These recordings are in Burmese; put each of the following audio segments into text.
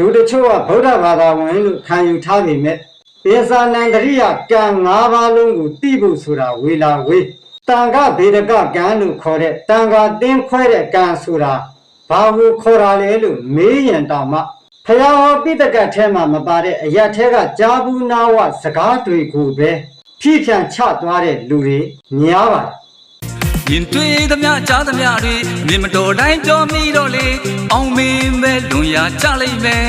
လူတချို့ကဗုဒ္ဓဘာသာဝင်လို့ခံယူထားပေမဲ့ပိဿာနန္တရိယကံ၅ပါးလုံးကိုသိဖို့ဆိုတာဝေလာဝေးတန်ခဗေဒကကံလို့ခေါ်တဲ့တန်ခတင်းခွဲတဲ့ကံဆိုတာဘာကိုခေါ်တာလဲလို့မေးရင်တောင်မှဖယားဟောပိတကတ်ထဲမှာမပါတဲ့အရက်ထဲကကြာဘူးနာဝစကားတွေကိုပဲဖြည့်ဖြန့်ချသွားတဲ့လူတွေများပါတယ် ရင်တွေ့သမျှကြားသမျှတွေမြင်မတော်တိုင်းကြောမိတော့လေအောင်မင်းပဲလွန်ရာကြလိမ့်မယ်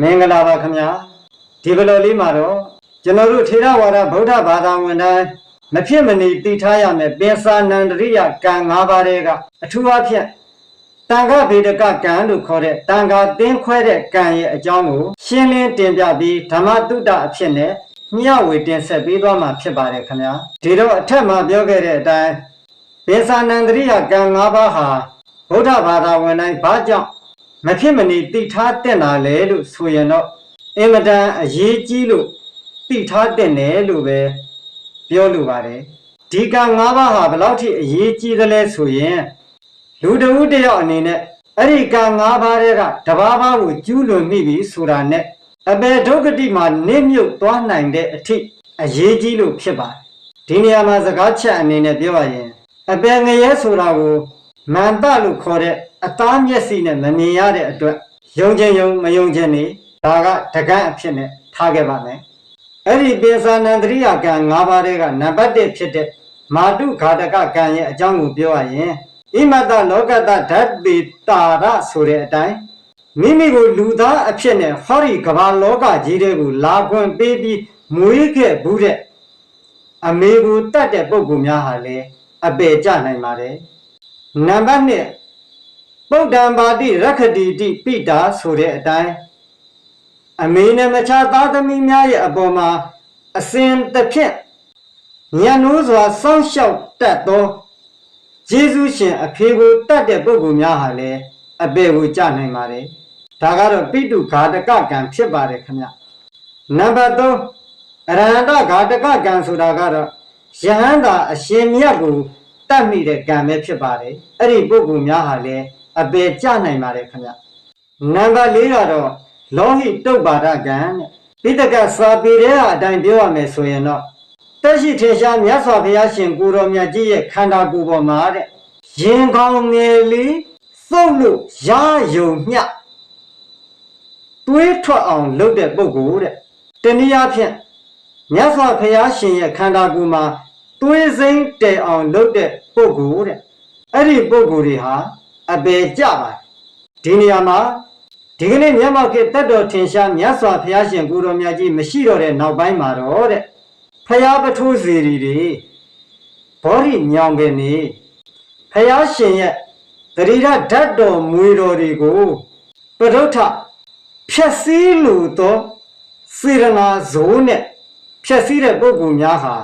မင်္ဂလာပါခင်ဗျာဒီဘလိုလေးမှာတော့ကျွန်တော်တို့ထေရဝါဒဗုဒ္ဓဘာသာဝင်တိုင်းမဖြစ်မနေတည်ထားရမယ်ပင်စာနန္ဒရိယကံ၅ပါးတွေကအထူးအဖြင့်တန်ခဗေဒကကံလို့ခေါ်တဲ့တန်ခတင်းခွဲတဲ့ကံရဲ့အကြောင်းကိုရှင်းလင်းတင်ပြပြီးဓမ္မတုဒ္ဒအဖြစ်နဲ့ မျှဝေတင်ဆက်ပေးသွားမှာဖြစ်ပါတယ်ခင်ဗျာဒီတော့အထက်မှာပြောခဲ့တဲ့အတိုင်းပင်စာနန္ဒရိယကံ၅ပါးဟာဗုဒ္ဓဘာသာဝင်တိုင်းဘာကြောင့်မဖြစ်မနေတိထားတဲ့နာလေလို့ဆိုရင်တော့အင်မတန်အရေးကြီးလို့တိထားတဲ့နယ်လို့ပဲပြောလိုပါတယ်ဒီကံ၅ပါးဟာဘယ်လောက်ထိအရေးကြီးသလဲဆိုရင်လူတစ်ဦးတစ်ယောက်အနေနဲ့အဲ့ဒီကံ၅ပါးတွေကတဘာဘာကိုကျူးလွန်မိပြီဆိုတာနဲ့ အဘေဒုက္ခတိမှာနစ်မြုပ်သွားနိုင်တဲ့အထိအရေးကြီးလို့ဖြစ်ပါတယ်ဒီနေရာမှာစကားချက်အနေနဲ့ပြောရရင်အပေငရဲဆိုတာကိုမန္တလို့ခေါ်တဲ့အသားမျက်စိနဲ့မမြင်ရတဲ့အတွက်ယုံခြင်းယုံမယုံခြင်းနေဒါကတကန့်အဖြစ်နဲ့ထားခဲ့ပါမယ်အဲ့ဒီပိဿာနန္တရိယကံ၅ပါးတွေကနံပါတ်1ဖြစ်တဲ့မာတုဃာတကကံရဲ့အကြောင်းကိုပြောရရင်ဣမတလောကတဓာတ်တိတာရဆိုတဲ့အတိုင်း မိမိကိုလူသားအဖြစ်နဲ့ဟောဒီကမ္ဘာလောကကြီးတွေကိုလာခွင့်ပေးပြီးမွေးခဲ့ဘူးတဲ့အမေကိုတတ်တဲ့ပုဂ္ဂိုလ်များဟာလည်းအပေကြနိုင်ပါတယ်နံပါတ်1ပုဒ္ဒံပါတိရခတိတိပိတာဆိုတဲ့အတိုင်းအမေနဲ့မခြားသားသမီးများရဲ့အပေါ်မှာအစဉ်တစ်ဖြင့်ညံနိုးစွာစောင့်ရှောက်တတ်သောယေရှုရှင်အဖေကိုတတ်တဲ့ပုဂ္ဂိုလ်များဟာလည်းအပေကိုကြနိုင်ပါတယ် ဒါကတော့ပိတုဃာတကကံဖြစ်ပါတယ်ခင်ဗျနံပါတ်3အရဟန္တဃာတကကံဆိုတာကတော့ယဟန္တာအရှင်မြတ်ကိုတတ်မိတဲ့ကံပဲဖြစ်ပါတယ်အဲ့ဒီပုဂ္ဂိုလ်များဟာလည်းအပေကြနိုင်ပါတယ်ခင်ဗျနံပါတ်၄ကတော့လောဟိတုတ်ပါဒကံတဲ့ပိဋကစာပေထဲအတိုင်းပြောရမယ်ဆိုရင်တော့တက်ရှိထေရှားမြတ်စွာဘုရားရှင်ကိုတော်မြတ်ကြီးရဲ့ခန္ဓာကိုယ်ပေါ်မှာတဲ့ရင်ကောင်းငယ်လေးသုတ်လို့ရာယုံမျှ တွေးထွက်အောင်လုပ်တဲ့ပုဂ္ဂိုလ်တဲ့တနည်းအားဖြင့်မြတ်စွာဘုရားရှင်ရဲ့ခန္ဓာကိုယ်မှာသွေးစိမ့်တည်အောင်လုပ်တဲ့ပုဂ္ဂိုလ်တဲ့အဲ့ဒီပုဂ္ဂိုလ်တွေဟာအပေကြပါတယ်ဒီနေရာမှာဒီကနေ့မျက်မှောက်ခေတ်တက်တော်ထင်ရှားမြတ်စွာဘုရားရှင်ကိုယ်တော်မြတ်ကြီးမရှိတော့တဲ့နောက်ပိုင်းမှာတော့တဲ့ဖယားပထိုးစီရီတွေဘောဓိညောင်ပင်နေဖယားရှင်ရဲ့တတိရဓာတ်တော်မွေတော်တွေကိုပဒုဋ္ဌ ဖြက်စည်းလိုသောစေရနာဇိုးနဲ့ဖြက်စည်းတဲ့ပုဂ္ဂိုလ်များဟာ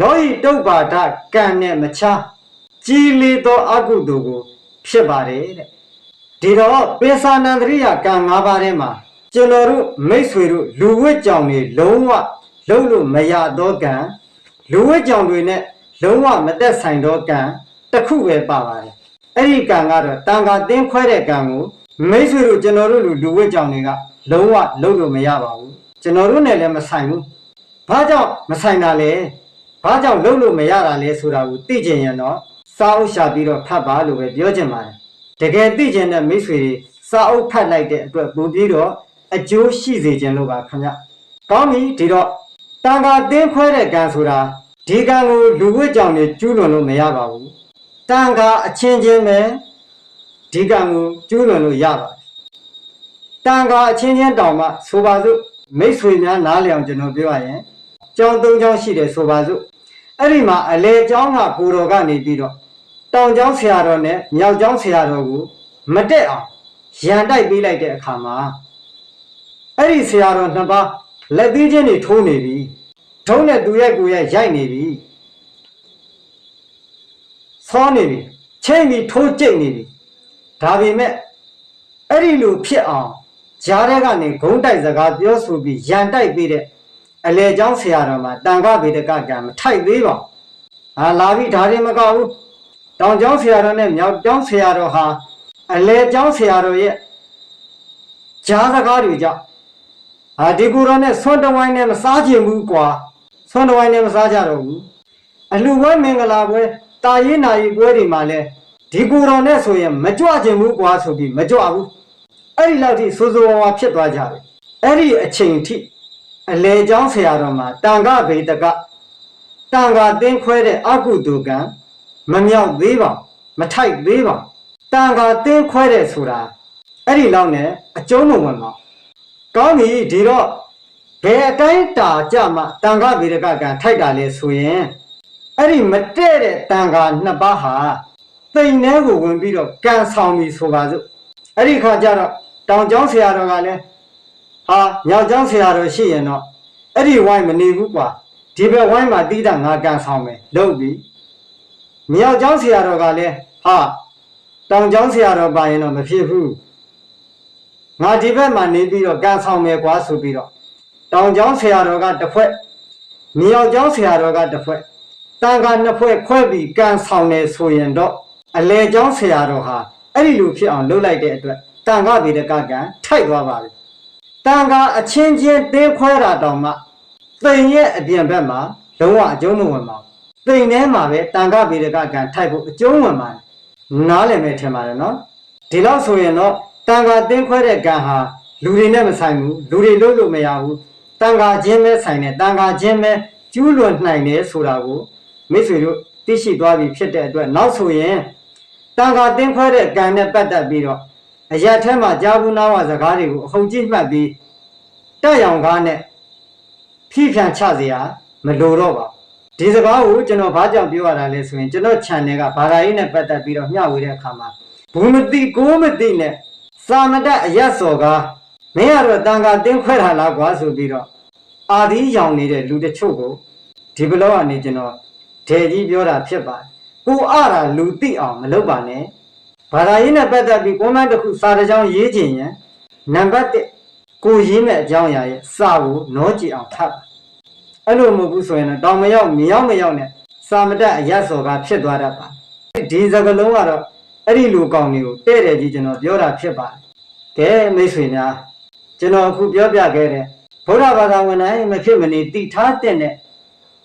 လောဟိတုပ္ပါဒကံနဲ့မချားကြီးလေသောအကုသိုလ်ကို ဖြစ်ပါတယ်တဲ့ဒီတော့ပေသာနန္ဒရိယကံ၅ပါးထဲမှာကျွန်တော်တို့မိတ်ဆွေတို့လူဝတ်ကြောင်တွေလုံးဝလုံးလို့မရသောကံလူဝတ်ကြောင်တွေနဲ့လုံးဝမသက်ဆိုင်သောကံတစ်ခုပဲပါပါတယ်အဲ့ဒီကံကတော့တန်ခါတင်းခွဲတဲ့ကံကို မိတ်ဆွေတို့ကျွန်တော်တို့လူလူဝတ်ကြောင်တွေကလုံးဝလုံးလို့မရပါဘူးကျွန်တော်တို့နဲ့လည်းမဆိုင်ဘူးဘာကြောင့်မဆိုင်တာလဲဘာကြောင့်လုံးလို့မရတာလဲဆိုတာကိုသိကျင်ရင်တော့စာအုပ်ရှာပြီးတော့ဖတ်ပါလို့ပဲပြောချင်ပါတယ်တကယ်သိကျင်တဲ့မိတ်ဆွေတွေစာအုပ်ဖတ်လိုက်တဲ့အတွက်ပိုပြီးတော့အကျိုးရှိစေခြင်းလို့ပါခင်ဗျကောင်းပြီဒီတော့တန်ခါတင်းခွဲတဲ့ကံဆိုတာဒီကံကိုလူဝတ်ကြောင့်နေကျူးလွန်လို့မရပါဘူးတန်ခါအချင်းချင်းပဲ ဒီကံကိုကျူးလွန်လို့ရပါတယ်တန်ခါအချင်းချင်းတောင်မှဆိုပါစို့မိတ်ဆွေများနားလည်အောင်ကျွန်တော်ပြောရရင်ကြောင်းသုံးကြောင်းရှိတယ်ဆိုပါစို့အဲ့ဒီမှာအလေကျောင်းကကိုတော်ကနေပြီးတော့တောင်ကျောင်းဆရာတော်နဲ့မြောက်ကျောင်းဆရာတော်ကိုမတက်အောင်ရန်တိုက်ပေးလိုက်တဲ့အခါမှာအဲ့ဒီဆရာတော်နှစ်ပါးလက်သီးချင်းတွေထိုးနေပြီထုံးနဲ့သူရဲ့ကိုယ်ရဲ့ရိုက်နေပြီဆောနေပြီချိန်ပြီးထိုးကြိတ်နေပြီ ဒါပေမဲ့အဲ့ဒီလိုဖြစ်အောင်ဂျားတဲ့ကနေဂုံးတိုက်စကားပြောဆိုပြီးရန်တိုက်ပေးတဲ့အလေကျောင်းဆရာတော်မှာတန်ခဗေဒကကံမထိုက်သေးပါဘူး။ဟာလာပြီဒါတွေမကဘူး။တောင်ကျောင်းဆရာတော်နဲ့မြောက်ကျောင်းဆရာတော်ဟာအလေကျောင်းဆရာတော်ရဲ့ကြားစကားတွေကြောင့်ဟာဒီကိုယ်တော်နဲ့ဆွမ်းတဝိုင်းနဲ့မစားချင်ဘူးကွာဆွမ်းတဝိုင်းနဲ့မစားကြတော့ဘူးအလှပွဲမင်္ဂလာပွဲတာရေးနာရေးပွဲတွေမှာလဲ ဒီကိုယ်တော်နဲ့ဆိုရင်မကြွချင်ဘူးကွာဆိုပြီးမကြွဘူးအဲ့ဒီလောက်ထိစိုးစိုးဝါးဝါဖြစ်သွားကြတယ်အဲ့ဒီအချိန်ထိအလေเจ้าဆရာတော်မှာတန်ခဗေဒကတန်ခတင်းခွဲတဲ့အကုတုကံမမြောက်သေးပါဘူးမထိုက်သေးပါဘူးတန်ခတင်းခွဲတဲ့ဆိုတာအဲ့ဒီလောက်နဲ့အကျုံးမဝင်ပါဘူး ကောင်းပြီဒီတော့ဘယ်အတိုင်းတာကြမှာတန်ခဗေဒကကံထိုက်တာလဲဆိုရင်အဲ့ဒီမတဲ့တဲ့တန်ခါနှစ်ပါးဟာ တိမ်ထဲကိုဝင်ပြီးတော့ကံဆောင်ပြီဆိုပါစို့အဲ့ဒီခါကျတော့တောင်ကျောင်းဆရာတော်ကလည်းဟာညောင်ကျောင်းဆရာတော်ရှိရင်တော့အဲ့ဒီဝိုင်းမနေဘူးကွာဒီဘက်ဝိုင်းမှာတိတာငါကံဆောင်မယ်လုပ်ပြီမြောက်ကျောင်းဆရာတော်ကလည်းဟာတောင်ကျောင်းဆရာတော်ပါရင်တော့မဖြစ်ဘူးငါဒီဘက်မှာနေပြီးတော့ကန်ဆောင်မယ်ကွာဆိုပြီးတော့တောင်ကျောင်းဆရာတော်ကတစ်ဖွဲ့မြောက်ကျောင်းဆရာတော်ကတစ်ဖွဲ့တန်ခါနှစ်ဖွဲ့ခွဲပြီးကန်ဆောင်တယ်ဆိုရင်တော့ အလဲကျောင်းဆရာတော်ဟာအဲ့ဒီလိုဖြစ်အောင်လုပ်လိုက်တဲ့အတွက်တန်ခါဗေဒကကံထိုက်သွားပါပြီတန်ခါအချင်းချင်းတင်းခွဲတာတောင်မှသိင်ရဲ့အပြင်ဘက်မှာလုံးဝအကျုံးမဝင်ပါဘူးသိင်ထဲမှာပဲတန်ခါဗေဒကကံထိုက်ဖို့အကျုံးဝင်ပါတယ်နားလည်မယ်ထင်ပါတယ်နော်ဒီလောက်ဆိုရင်တော့တန်ခါတင်းခွဲတဲ့ကံဟာလူတွေနဲ့မဆိုင်ဘူးလူတွေလို့လို့မရဘူးတန်ခါချင်းပဲဆိုင်တယ်တန်ခါချင်းပဲကျူးလွန်နိုင်တယ်ဆိုတာကိုမိတ်ဆွေတို့သိရှိသွားပြီဖြစ်တဲ့အတွက်နောက်ဆိုရင် တန်ခါတင်းခွဲတဲ့ကံနဲ့ပတ်သက်ပြီးတော့အရက်ထဲမှာကြာဘူးနာဝစကားတွေကိုအဟုန်ကြည့်မှတ်ပြီးတက်ရောင်ကားနဲ့ဖိဖြန်ချစရာမလိုတော့ပါဒီစကားကိုကျွန်တော်ဘာကြောင့်ပြောရတာလဲဆိုရင်ကျွန်တော် channel ကဘာသာရေးနဲ့ပတ်သက်ပြီးတော့မျှဝေတဲ့အခါမှာဘူးမသိကိုမသိနဲ့စာမတတ်အရက်စော်ကားမင်းကတော့တန်ခါတင်းခွဲတာလားကွာဆိုပြီးတော့အာသီးရောင်နေတဲ့လူတချို့ကိုဒီဘလော့ကနေကျွန်တော်ဒေကြီးပြောတာဖြစ်ပါတယ် ကိုအတာလူတိအောင်မလုပ်ပါနဲ့ဘာသာရေးနဲ့ပတ်သက်ပြီးကွန်မန့်တစ်ခုစာတစ်ကြောင်းရေးခြင်းရန်နံပါတ်1ကိုရေးမဲ့အကြောင်းအရာရဲ့စာကိုနောကြည့်အောင်ဖတ်ပါအဲ့လိုမဟုတ်ဘူးဆိုရင်တော့တောင်မရောက်မြေရောက်မရောက်နဲ့စာမတတ်အရက်စော်ကားဖြစ်သွားတတ်ပါဒီစကလုံးကတော့အဲ့ဒီလူကောင်တွေကိုတဲ့တယ်ကြီးကျွန်တော်ပြောတာဖြစ်ပါတယ်။ကဲမိတ်ဆွေများကျွန်တော်အခုပြောပြခဲ့တဲ့ဗုဒ္ဓဘာသာဝင်တိုင်းမဖြစ်မနေတည်ထားတဲ့နဲ့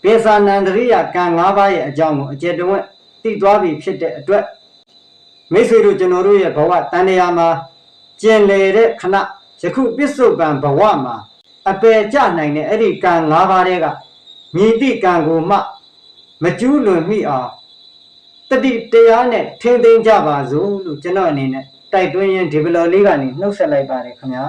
ပေသာနန္ဒရိယကံ၅ပါးရဲ့အကြောင်းကိုအကျယ်တဝက် တည်သွားပြီဖြစ်တဲ့အတွက်မိတ်ဆွေတို့ကျွန်တော်တို့ရဲ့ဘဝတန်တရားမှာကျင်လေတဲ့ခဏယခုပစ္စုပန်ဘဝမှာအပယ်ကျနိုင်တဲ့အဲ့ဒီကံ၅ပါးတွေကမြည်တိကံကိုမှ မကျူးလွန်မိအောင်တတိတရားနဲ့ထင်းသိမ်းကြပါစို့လို့ကျွန်တော်အနေနဲ့တိုက်တွန်းရင်းဒီဘလော်လေးကနေနှုတ်ဆက်လိုက်ပါတယ်ခင်ဗျာ